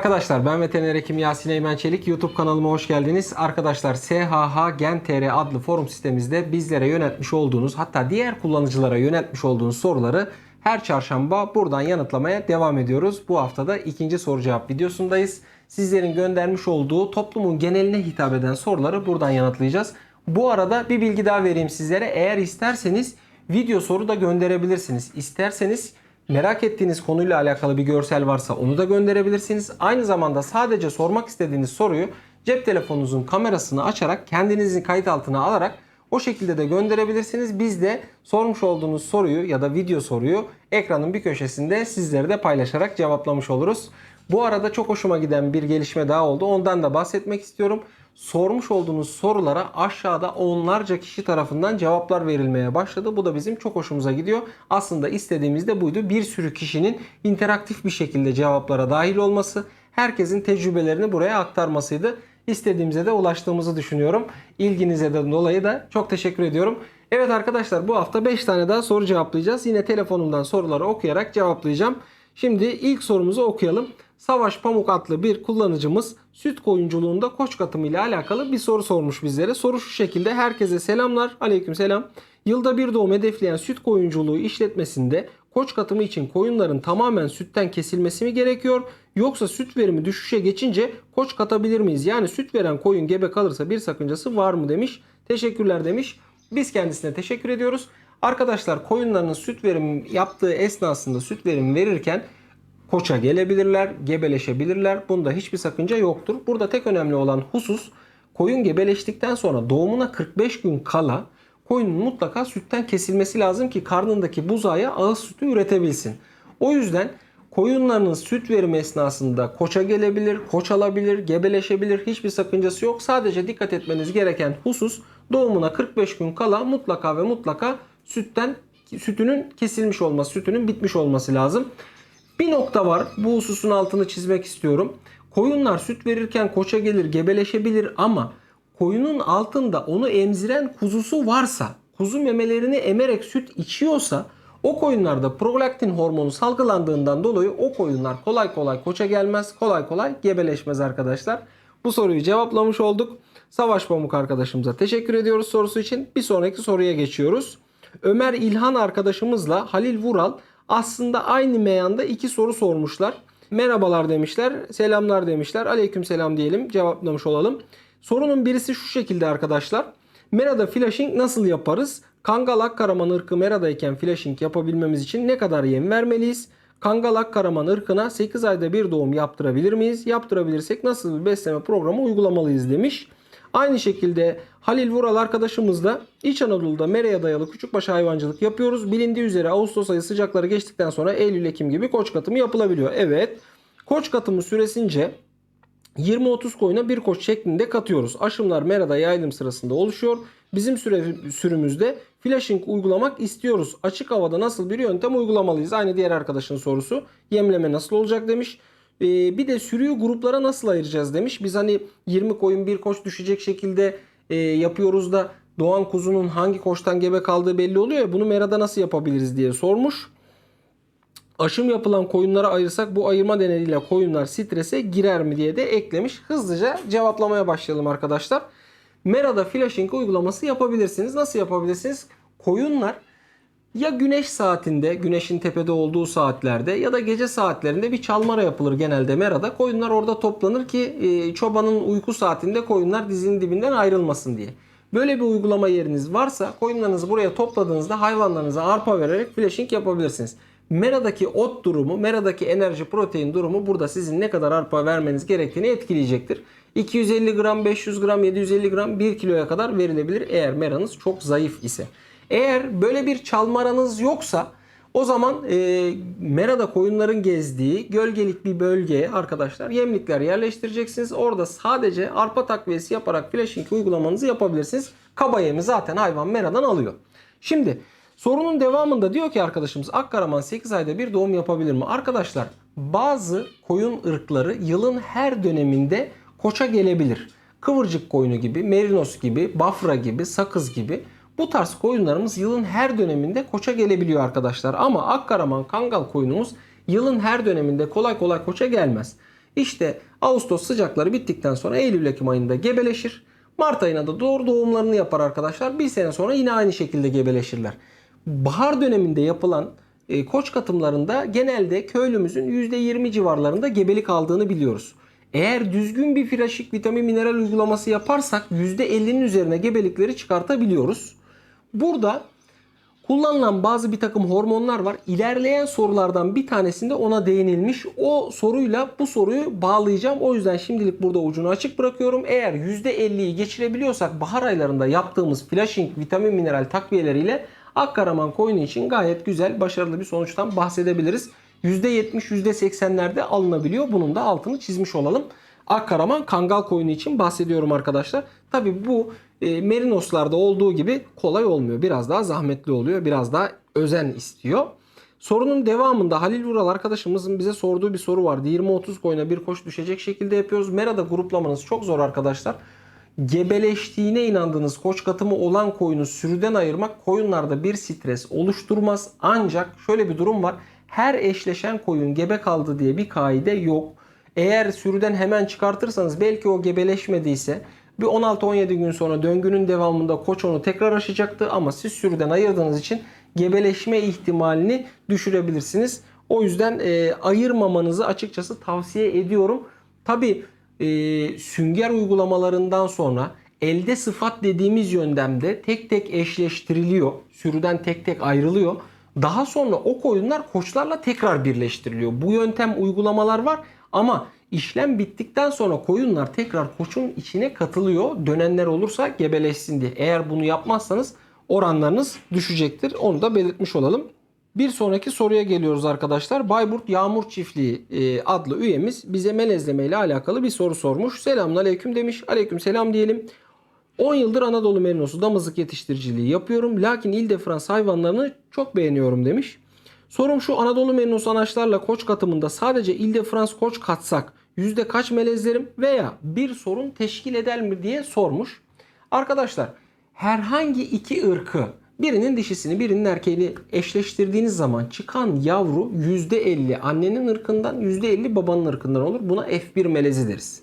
Arkadaşlar ben veteriner hekim Yasin Eymen Çelik. YouTube kanalıma hoş geldiniz. Arkadaşlar SHH Gen TR adlı forum sitemizde bizlere yöneltmiş olduğunuz hatta diğer kullanıcılara yöneltmiş olduğunuz soruları her çarşamba buradan yanıtlamaya devam ediyoruz. Bu haftada ikinci soru cevap videosundayız. Sizlerin göndermiş olduğu toplumun geneline hitap eden soruları buradan yanıtlayacağız. Bu arada bir bilgi daha vereyim sizlere. Eğer isterseniz video soru da gönderebilirsiniz. İsterseniz merak ettiğiniz konuyla alakalı bir görsel varsa onu da gönderebilirsiniz. Aynı zamanda sadece sormak istediğiniz soruyu cep telefonunuzun kamerasını açarak kendinizin kayıt altına alarak o şekilde de gönderebilirsiniz. Biz de sormuş olduğunuz soruyu ya da video soruyu ekranın bir köşesinde sizlere de paylaşarak cevaplamış oluruz. Bu arada çok hoşuma giden bir gelişme daha oldu. Ondan da bahsetmek istiyorum. Sormuş olduğunuz sorulara aşağıda onlarca kişi tarafından cevaplar verilmeye başladı. Bu da bizim çok hoşumuza gidiyor. Aslında istediğimiz de buydu. Bir sürü kişinin interaktif bir şekilde cevaplara dahil olması, herkesin tecrübelerini buraya aktarmasıydı. İstediğimize de ulaştığımızı düşünüyorum. İlginize de dolayı da çok teşekkür ediyorum. Evet arkadaşlar bu hafta 5 tane daha soru cevaplayacağız. Yine telefonumdan soruları okuyarak cevaplayacağım. Şimdi ilk sorumuzu okuyalım. Savaş Pamuk adlı bir kullanıcımız süt koyunculuğunda koç katımı ile alakalı bir soru sormuş bizlere. Soru şu şekilde. Herkese selamlar. Aleyküm selam. Yılda bir doğum hedefleyen süt koyunculuğu işletmesinde koç katımı için koyunların tamamen sütten kesilmesi mi gerekiyor? Yoksa süt verimi düşüşe geçince koç katabilir miyiz? Yani süt veren koyun gebe kalırsa bir sakıncası var mı demiş. Teşekkürler demiş. Biz kendisine teşekkür ediyoruz. Arkadaşlar koyunlarının süt verimi yaptığı esnasında süt verimi verirken koça gelebilirler, gebeleşebilirler. Bunda hiçbir sakınca yoktur. Burada tek önemli olan husus koyun gebeleştikten sonra doğumuna 45 gün kala koyunun mutlaka sütten kesilmesi lazım ki karnındaki buzağıya ağız sütü üretebilsin. O yüzden koyunlarının süt verimi esnasında koça gelebilir, koç alabilir, gebeleşebilir. Hiçbir sakıncası yok. Sadece dikkat etmeniz gereken husus doğumuna 45 gün kala mutlaka ve mutlaka sütten sütünün kesilmiş olması, sütünün bitmiş olması lazım. Bir nokta var. Bu hususun altını çizmek istiyorum. Koyunlar süt verirken koça gelir, gebeleşebilir ama koyunun altında onu emziren kuzusu varsa, kuzu memelerini emerek süt içiyorsa o koyunlarda prolaktin hormonu salgılandığından dolayı o koyunlar kolay kolay koça gelmez, kolay kolay gebeleşmez arkadaşlar. Bu soruyu cevaplamış olduk. Savaş Pamuk arkadaşımıza teşekkür ediyoruz sorusu için. Bir sonraki soruya geçiyoruz. Ömer İlhan arkadaşımızla Halil Vural aslında aynı meyanda iki soru sormuşlar. Merhabalar demişler, selamlar demişler. Aleyküm selam diyelim, cevaplamış olalım. Sorunun birisi şu şekilde arkadaşlar. Merada flashing nasıl yaparız? Kangal Akkaraman ırkı meradayken flashing yapabilmemiz için ne kadar yem vermeliyiz? Kangal Akkaraman ırkına 8 ayda bir doğum yaptırabilir miyiz? Yaptırabilirsek nasıl bir besleme programı uygulamalıyız demiş. Aynı şekilde Halil Vural arkadaşımız da İç Anadolu'da mereye dayalı küçükbaş hayvancılık yapıyoruz. Bilindiği üzere Ağustos ayı sıcakları geçtikten sonra Eylül-Ekim gibi koç katımı yapılabiliyor. Evet koç katımı süresince 20-30 koyuna bir koç şeklinde katıyoruz. Aşımlar merada yaylım sırasında oluşuyor. Bizim süre, sürümüzde flashing uygulamak istiyoruz. Açık havada nasıl bir yöntem uygulamalıyız? Aynı diğer arkadaşın sorusu. Yemleme nasıl olacak demiş. Ee, bir de sürüyü gruplara nasıl ayıracağız demiş. Biz hani 20 koyun bir koç düşecek şekilde e, yapıyoruz da doğan kuzunun hangi koçtan gebe kaldığı belli oluyor ya bunu merada nasıl yapabiliriz diye sormuş. Aşım yapılan koyunlara ayırsak bu ayırma nedeniyle koyunlar strese girer mi diye de eklemiş. Hızlıca cevaplamaya başlayalım arkadaşlar. Merada flashing uygulaması yapabilirsiniz. Nasıl yapabilirsiniz? Koyunlar ya güneş saatinde, güneşin tepede olduğu saatlerde ya da gece saatlerinde bir çalmara yapılır genelde merada. Koyunlar orada toplanır ki e, çobanın uyku saatinde koyunlar dizinin dibinden ayrılmasın diye. Böyle bir uygulama yeriniz varsa koyunlarınızı buraya topladığınızda hayvanlarınıza arpa vererek flashing yapabilirsiniz. Mera'daki ot durumu, Mera'daki enerji protein durumu burada sizin ne kadar arpa vermeniz gerektiğini etkileyecektir. 250 gram, 500 gram, 750 gram 1 kiloya kadar verilebilir eğer meranız çok zayıf ise. Eğer böyle bir çalmaranız yoksa o zaman e, merada koyunların gezdiği gölgelik bir bölgeye arkadaşlar yemlikler yerleştireceksiniz. Orada sadece arpa takviyesi yaparak flashing uygulamanızı yapabilirsiniz. Kaba yemi zaten hayvan meradan alıyor. Şimdi sorunun devamında diyor ki arkadaşımız Akkaraman 8 ayda bir doğum yapabilir mi? Arkadaşlar bazı koyun ırkları yılın her döneminde koça gelebilir. Kıvırcık koyunu gibi, merinos gibi, bafra gibi, sakız gibi bu tarz koyunlarımız yılın her döneminde koça gelebiliyor arkadaşlar. Ama Akkaraman Kangal koyunumuz yılın her döneminde kolay kolay koça gelmez. İşte Ağustos sıcakları bittikten sonra Eylül-Ekim ayında gebeleşir. Mart ayına da doğru doğumlarını yapar arkadaşlar. Bir sene sonra yine aynı şekilde gebeleşirler. Bahar döneminde yapılan e, koç katımlarında genelde köylümüzün %20 civarlarında gebelik aldığını biliyoruz. Eğer düzgün bir flaşik vitamin mineral uygulaması yaparsak %50'nin üzerine gebelikleri çıkartabiliyoruz. Burada kullanılan bazı bir takım hormonlar var. İlerleyen sorulardan bir tanesinde ona değinilmiş. O soruyla bu soruyu bağlayacağım. O yüzden şimdilik burada ucunu açık bırakıyorum. Eğer %50'yi geçirebiliyorsak bahar aylarında yaptığımız flashing vitamin mineral takviyeleriyle Akkaraman koyunu için gayet güzel, başarılı bir sonuçtan bahsedebiliriz. %70, %80'lerde alınabiliyor. Bunun da altını çizmiş olalım. Akkaraman kangal koyunu için bahsediyorum arkadaşlar. Tabi bu e, merinoslarda olduğu gibi kolay olmuyor. Biraz daha zahmetli oluyor. Biraz daha özen istiyor. Sorunun devamında Halil Vural arkadaşımızın bize sorduğu bir soru vardı. 20-30 koyuna bir koç düşecek şekilde yapıyoruz. Mera'da gruplamanız çok zor arkadaşlar. Gebeleştiğine inandığınız koç katımı olan koyunu sürüden ayırmak koyunlarda bir stres oluşturmaz. Ancak şöyle bir durum var. Her eşleşen koyun gebe kaldı diye bir kaide yok. Eğer sürüden hemen çıkartırsanız belki o gebeleşmediyse bir 16-17 gün sonra döngünün devamında koç onu tekrar aşacaktı ama siz sürüden ayırdığınız için gebeleşme ihtimalini düşürebilirsiniz. O yüzden e, ayırmamanızı açıkçası tavsiye ediyorum. Tabi e, sünger uygulamalarından sonra elde sıfat dediğimiz yöntemde tek tek eşleştiriliyor. Sürüden tek tek ayrılıyor. Daha sonra o koyunlar koçlarla tekrar birleştiriliyor. Bu yöntem uygulamalar var ama işlem bittikten sonra koyunlar tekrar koçun içine katılıyor. Dönenler olursa gebeleşsin diye. Eğer bunu yapmazsanız oranlarınız düşecektir. Onu da belirtmiş olalım. Bir sonraki soruya geliyoruz arkadaşlar. Bayburt Yağmur Çiftliği e, adlı üyemiz bize melezleme ile alakalı bir soru sormuş. Selamun aleyküm demiş. Aleyküm selam diyelim. 10 yıldır Anadolu merinosu damızlık yetiştiriciliği yapıyorum. Lakin İl-de-France hayvanlarını çok beğeniyorum demiş. Sorum şu Anadolu merinosu anaçlarla koç katımında sadece İl-de-France koç katsak yüzde kaç melezlerim veya bir sorun teşkil eder mi diye sormuş. Arkadaşlar herhangi iki ırkı birinin dişisini birinin erkeğini eşleştirdiğiniz zaman çıkan yavru %50 annenin ırkından %50 babanın ırkından olur. Buna F1 melezi deriz.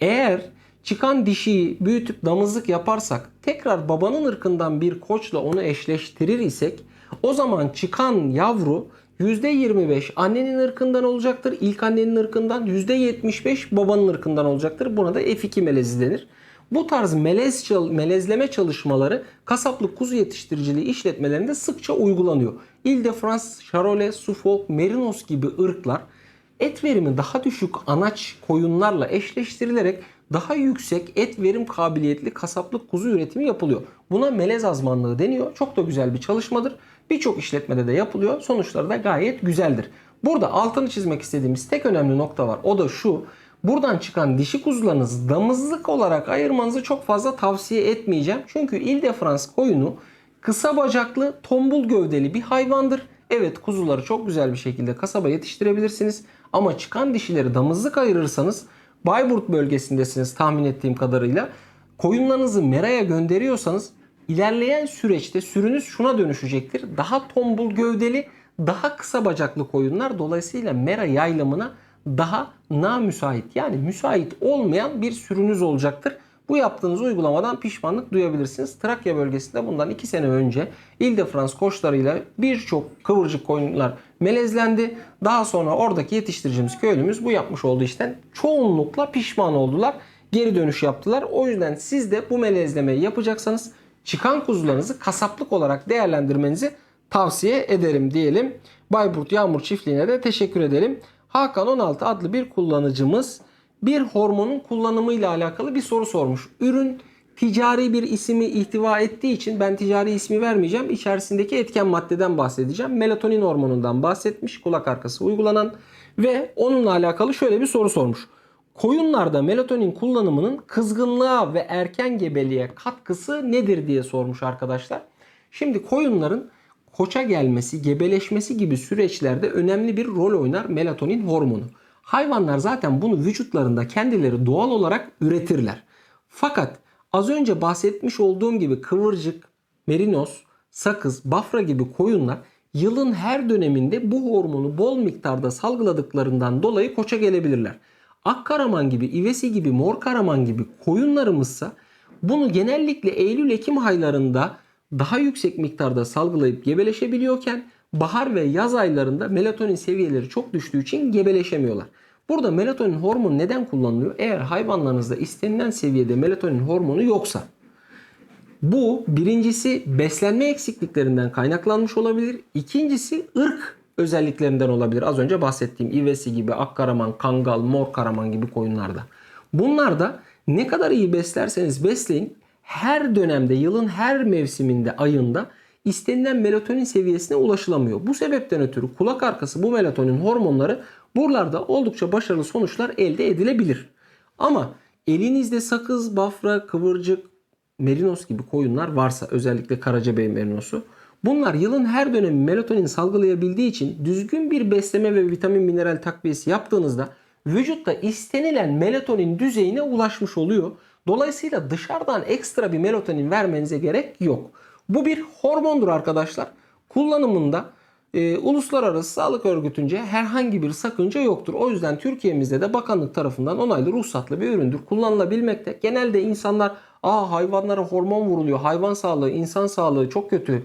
Eğer çıkan dişiyi büyütüp damızlık yaparsak tekrar babanın ırkından bir koçla onu eşleştirir isek o zaman çıkan yavru %25 annenin ırkından olacaktır. İlk annenin ırkından %75 babanın ırkından olacaktır. Buna da F2 melezi denir. Bu tarz melez, melezleme çalışmaları kasaplık kuzu yetiştiriciliği işletmelerinde sıkça uygulanıyor. Ile-de-France, Charolais, Suffolk, Merinos gibi ırklar et verimi daha düşük anaç koyunlarla eşleştirilerek daha yüksek et verim kabiliyetli kasaplık kuzu üretimi yapılıyor. Buna melez azmanlığı deniyor. Çok da güzel bir çalışmadır. Birçok işletmede de yapılıyor. Sonuçları da gayet güzeldir. Burada altını çizmek istediğimiz tek önemli nokta var. O da şu. Buradan çıkan dişi kuzularınızı damızlık olarak ayırmanızı çok fazla tavsiye etmeyeceğim. Çünkü Ile-de-France koyunu kısa bacaklı, tombul gövdeli bir hayvandır. Evet kuzuları çok güzel bir şekilde kasaba yetiştirebilirsiniz. Ama çıkan dişileri damızlık ayırırsanız Bayburt bölgesindesiniz tahmin ettiğim kadarıyla. Koyunlarınızı meraya gönderiyorsanız ilerleyen süreçte sürünüz şuna dönüşecektir. Daha tombul gövdeli, daha kısa bacaklı koyunlar dolayısıyla mera yaylamına daha namüsait yani müsait olmayan bir sürünüz olacaktır. Bu yaptığınız uygulamadan pişmanlık duyabilirsiniz. Trakya bölgesinde bundan 2 sene önce Ile-de-France koçlarıyla birçok kıvırcık koyunlar melezlendi. Daha sonra oradaki yetiştiricimiz köylümüz bu yapmış olduğu işten çoğunlukla pişman oldular. Geri dönüş yaptılar. O yüzden siz de bu melezlemeyi yapacaksanız çıkan kuzularınızı kasaplık olarak değerlendirmenizi tavsiye ederim diyelim. Bayburt Yağmur Çiftliği'ne de teşekkür edelim. Hakan 16 adlı bir kullanıcımız bir hormonun kullanımıyla alakalı bir soru sormuş. Ürün ticari bir ismi ihtiva ettiği için ben ticari ismi vermeyeceğim. İçerisindeki etken maddeden bahsedeceğim. Melatonin hormonundan bahsetmiş. Kulak arkası uygulanan ve onunla alakalı şöyle bir soru sormuş. Koyunlarda melatonin kullanımının kızgınlığa ve erken gebeliğe katkısı nedir diye sormuş arkadaşlar. Şimdi koyunların koça gelmesi, gebeleşmesi gibi süreçlerde önemli bir rol oynar melatonin hormonu. Hayvanlar zaten bunu vücutlarında kendileri doğal olarak üretirler. Fakat az önce bahsetmiş olduğum gibi kıvırcık, merinos, sakız, bafra gibi koyunlar yılın her döneminde bu hormonu bol miktarda salgıladıklarından dolayı koça gelebilirler. Akkaraman gibi, ivesi gibi, mor karaman gibi koyunlarımızsa bunu genellikle Eylül-Ekim aylarında daha yüksek miktarda salgılayıp gebeleşebiliyorken bahar ve yaz aylarında melatonin seviyeleri çok düştüğü için gebeleşemiyorlar. Burada melatonin hormonu neden kullanılıyor? Eğer hayvanlarınızda istenilen seviyede melatonin hormonu yoksa. Bu birincisi beslenme eksikliklerinden kaynaklanmış olabilir. İkincisi ırk özelliklerinden olabilir. Az önce bahsettiğim ivesi gibi, akkaraman, kangal, mor karaman gibi koyunlarda. Bunlar da ne kadar iyi beslerseniz besleyin her dönemde yılın her mevsiminde ayında istenilen melatonin seviyesine ulaşılamıyor. Bu sebepten ötürü kulak arkası bu melatonin hormonları buralarda oldukça başarılı sonuçlar elde edilebilir. Ama elinizde sakız, bafra, kıvırcık, merinos gibi koyunlar varsa özellikle Karacabey merinosu bunlar yılın her dönemi melatonin salgılayabildiği için düzgün bir besleme ve vitamin mineral takviyesi yaptığınızda vücutta istenilen melatonin düzeyine ulaşmış oluyor. Dolayısıyla dışarıdan ekstra bir melatonin vermenize gerek yok. Bu bir hormondur arkadaşlar. Kullanımında e, Uluslararası Sağlık Örgütü'nce herhangi bir sakınca yoktur. O yüzden Türkiye'mizde de bakanlık tarafından onaylı ruhsatlı bir üründür. Kullanılabilmekte. Genelde insanlar aa hayvanlara hormon vuruluyor, hayvan sağlığı, insan sağlığı çok kötü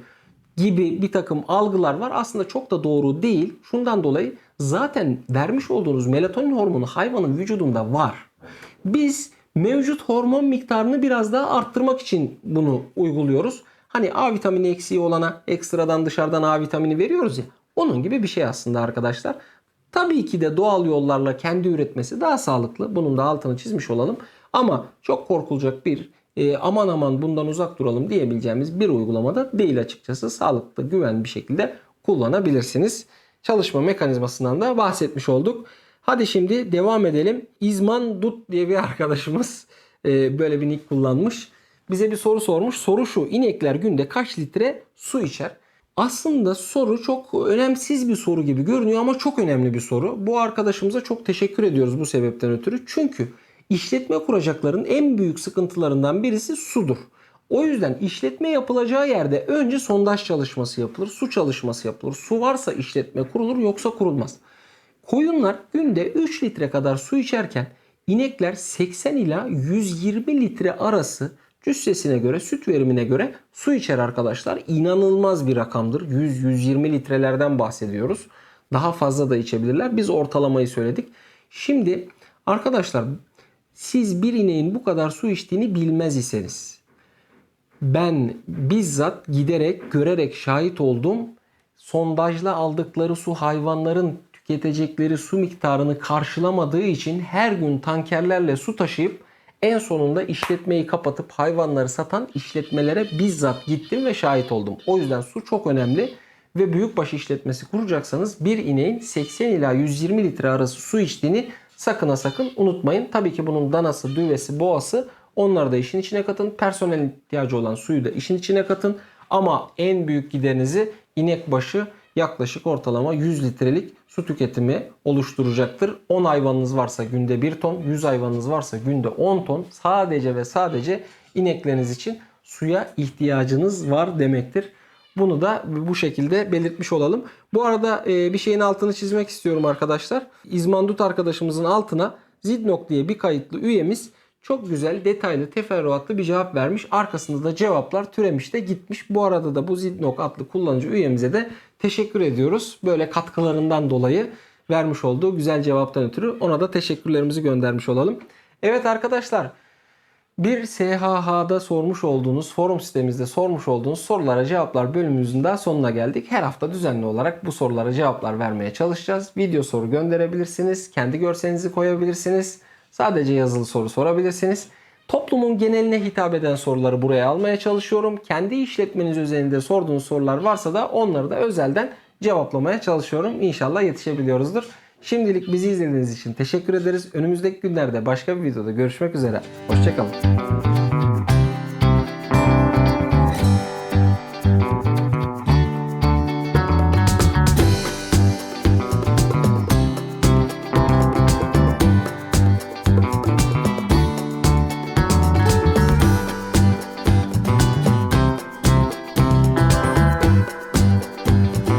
gibi bir takım algılar var. Aslında çok da doğru değil. Şundan dolayı zaten vermiş olduğunuz melatonin hormonu hayvanın vücudunda var. Biz mevcut hormon miktarını biraz daha arttırmak için bunu uyguluyoruz. Hani A vitamini eksiği olana ekstradan dışarıdan A vitamini veriyoruz ya. Onun gibi bir şey aslında arkadaşlar. Tabii ki de doğal yollarla kendi üretmesi daha sağlıklı. Bunun da altını çizmiş olalım. Ama çok korkulacak bir e, aman aman bundan uzak duralım diyebileceğimiz bir uygulamada değil açıkçası. Sağlıklı, güvenli bir şekilde kullanabilirsiniz. Çalışma mekanizmasından da bahsetmiş olduk. Hadi şimdi devam edelim. İzman Dut diye bir arkadaşımız e, böyle bir nick kullanmış. Bize bir soru sormuş. Soru şu. İnekler günde kaç litre su içer? Aslında soru çok önemsiz bir soru gibi görünüyor ama çok önemli bir soru. Bu arkadaşımıza çok teşekkür ediyoruz bu sebepten ötürü. Çünkü işletme kuracakların en büyük sıkıntılarından birisi sudur. O yüzden işletme yapılacağı yerde önce sondaj çalışması yapılır, su çalışması yapılır. Su varsa işletme kurulur yoksa kurulmaz. Koyunlar günde 3 litre kadar su içerken inekler 80 ila 120 litre arası cüssesine göre, süt verimine göre su içer arkadaşlar. İnanılmaz bir rakamdır. 100-120 litrelerden bahsediyoruz. Daha fazla da içebilirler. Biz ortalamayı söyledik. Şimdi arkadaşlar siz bir ineğin bu kadar su içtiğini bilmez iseniz ben bizzat giderek, görerek şahit oldum. Sondajla aldıkları su hayvanların tüketecekleri su miktarını karşılamadığı için her gün tankerlerle su taşıyıp en sonunda işletmeyi kapatıp hayvanları satan işletmelere bizzat gittim ve şahit oldum. O yüzden su çok önemli ve büyükbaş işletmesi kuracaksanız bir ineğin 80 ila 120 litre arası su içtiğini sakın ha sakın unutmayın. Tabii ki bunun danası, düvesi, boğası onları da işin içine katın. Personel ihtiyacı olan suyu da işin içine katın. Ama en büyük giderinizi inek başı yaklaşık ortalama 100 litrelik su tüketimi oluşturacaktır. 10 hayvanınız varsa günde 1 ton, 100 hayvanınız varsa günde 10 ton sadece ve sadece inekleriniz için suya ihtiyacınız var demektir. Bunu da bu şekilde belirtmiş olalım. Bu arada e, bir şeyin altını çizmek istiyorum arkadaşlar. İzmandut arkadaşımızın altına Zidnok diye bir kayıtlı üyemiz çok güzel, detaylı, teferruatlı bir cevap vermiş. Arkasında da cevaplar türemiş de gitmiş. Bu arada da bu Zidnok adlı kullanıcı üyemize de teşekkür ediyoruz. Böyle katkılarından dolayı vermiş olduğu güzel cevaptan ötürü ona da teşekkürlerimizi göndermiş olalım. Evet arkadaşlar bir SHH'da sormuş olduğunuz, forum sitemizde sormuş olduğunuz sorulara cevaplar bölümümüzün daha sonuna geldik. Her hafta düzenli olarak bu sorulara cevaplar vermeye çalışacağız. Video soru gönderebilirsiniz. Kendi görselinizi koyabilirsiniz. Sadece yazılı soru sorabilirsiniz. Toplumun geneline hitap eden soruları buraya almaya çalışıyorum. Kendi işletmeniz özelinde sorduğunuz sorular varsa da onları da özelden cevaplamaya çalışıyorum. İnşallah yetişebiliyoruzdur. Şimdilik bizi izlediğiniz için teşekkür ederiz. Önümüzdeki günlerde başka bir videoda görüşmek üzere. Hoşçakalın.